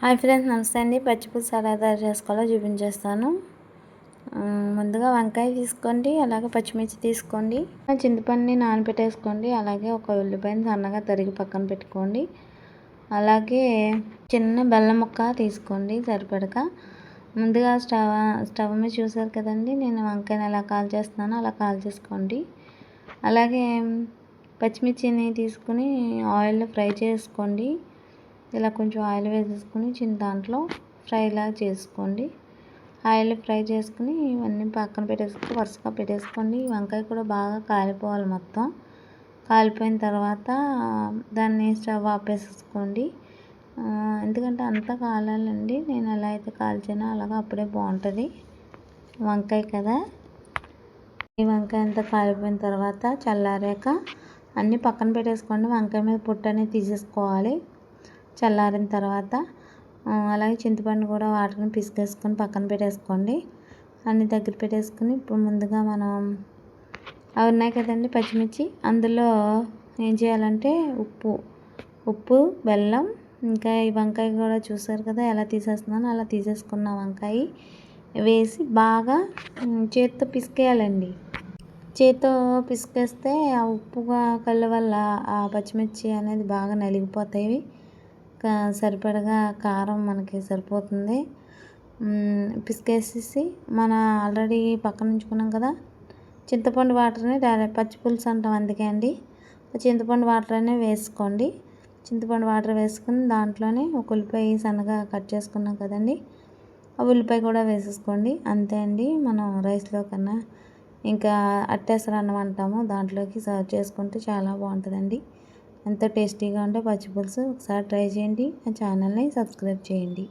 Hi friends నమస్తే అండి. పచ్చిపులుసు ఎలా తయారు చేసుకోవాలో చూపించేస్తాను. ముందుగా వంకాయ తీసుకోండి అలాగే పచ్చిమిర్చి తీసుకోండి చింతపండుని నానబెట్టేసుకోండి అలాగే ఒక ఉల్లిపాయని సన్నగా తరిగి పక్కన పెట్టుకోండి. అలాగే చిన్న బెల్లం ముక్క తీసుకోండి సరిపడక. ముందుగా స్టవ్ స్టవ్ మీద చూసారు కదండి నేను వంకాయని ఎలా కాల్ చేస్తున్నానో అలా కాల్ చేసుకోండి. అలాగే పచ్చిమిర్చిని తీసుకుని ఆయిల్లో ఫ్రై చేసుకోండి. ఇలా కొంచెం ఆయిల్ వేసేసుకుని చిన్న దాంట్లో ఫ్రైలా చేసుకోండి. ఆయిల్ ఫ్రై చేసుకుని ఇవన్నీ పక్కన పెట్టేసుకుని వరుసగా పెట్టేసుకోండి వంకాయ కూడా బాగా కాలిపోవాలి మొత్తం. కాలిపోయిన తర్వాత దాన్ని స్టవ్ ఆపేసేసుకోండి ఎందుకంటే అంతా కాలాలండి. నేను ఎలా అయితే కాల్చానో అలాగా అప్పుడే బాగుంటుంది. వంకాయ కదా. ఈ వంకాయ అంతా కాలిపోయిన తర్వాత చల్లారాక అన్నీ పక్కన పెట్టేసుకోండి. వంకాయ మీద పుట్టు అనేది తీసేసుకోవాలి. చల్లారిన తర్వాత అలాగే చింతపండు కూడా వాటర్ని పిసికేసుకొని పక్కన పెట్టేసుకోండి. అన్ని దగ్గర పెట్టేసుకుని ఇప్పుడు ముందుగా మనం అవి ఉన్నాయి కదండి పచ్చిమిర్చి. అందులో ఏం చేయాలంటే ఉప్పు ఉప్పు బెల్లం ఇంకా ఈ వంకాయ కూడా చూసారు కదా ఎలా తీసేస్తున్నాను అలా తీసేసుకున్న వంకాయ వేసి బాగా చేత్తో పిసికేయాలండి. చేత్తో పిసికేస్తే ఆ ఉప్పు కళ్ళ వల్ల ఆ పచ్చిమిర్చి అనేది బాగా నలిగిపోతాయి. సరిపడగా కారం మనకి సరిపోతుంది. పిసికేసేసి మన ఆల్రెడీ పక్కన ఉంచుకున్నాం కదా చింతపండు వాటర్ని డైరెక్ట్ పచ్చి పులుసు అంటాం అందుకే అండి. చింతపండు వాటర్ అనే వేసుకోండి. చింతపండు వాటర్ వేసుకుని దాంట్లోనే ఒక ఉల్లిపాయ సన్నగా కట్ చేసుకున్నాం కదండి. ఆ ఉల్లిపాయ కూడా వేసేసుకోండి. అంతే అండి మనం రైస్లో కన్నా ఇంకా అట్టేసరన్నం అంటాము దాంట్లోకి సర్వ్ చేసుకుంటే చాలా బాగుంటుందండి. ఎంతో టేస్టీగా ఉంటే పచ్చి పులుసు ఒకసారి ట్రై చేయండి నా ఛానల్ని సబ్స్క్రైబ్ చేయండి